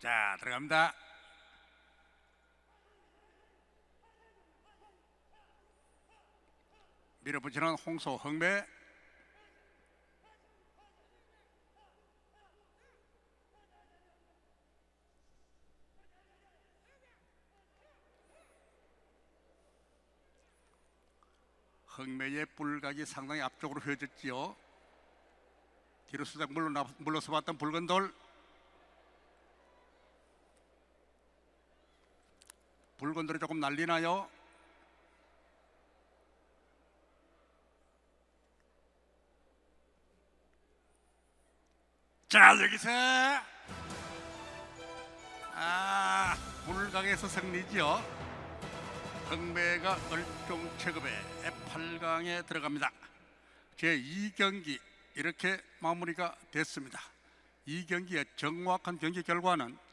자 들어갑니다. 밀어붙이는 홍소 흥배 흥매의 뿔각이 상당히 앞쪽으로 휘어졌지요. 뒤로 수작 물러 물러서 봤던 붉은 돌 돌이 조금 날리나요? 자 여기서 아 불강에서 승리죠. 흥배가 얼종 체급의 8강에 들어갑니다. 제 2경기 이렇게 마무리가 됐습니다. 이 경기의 정확한 경기 결과는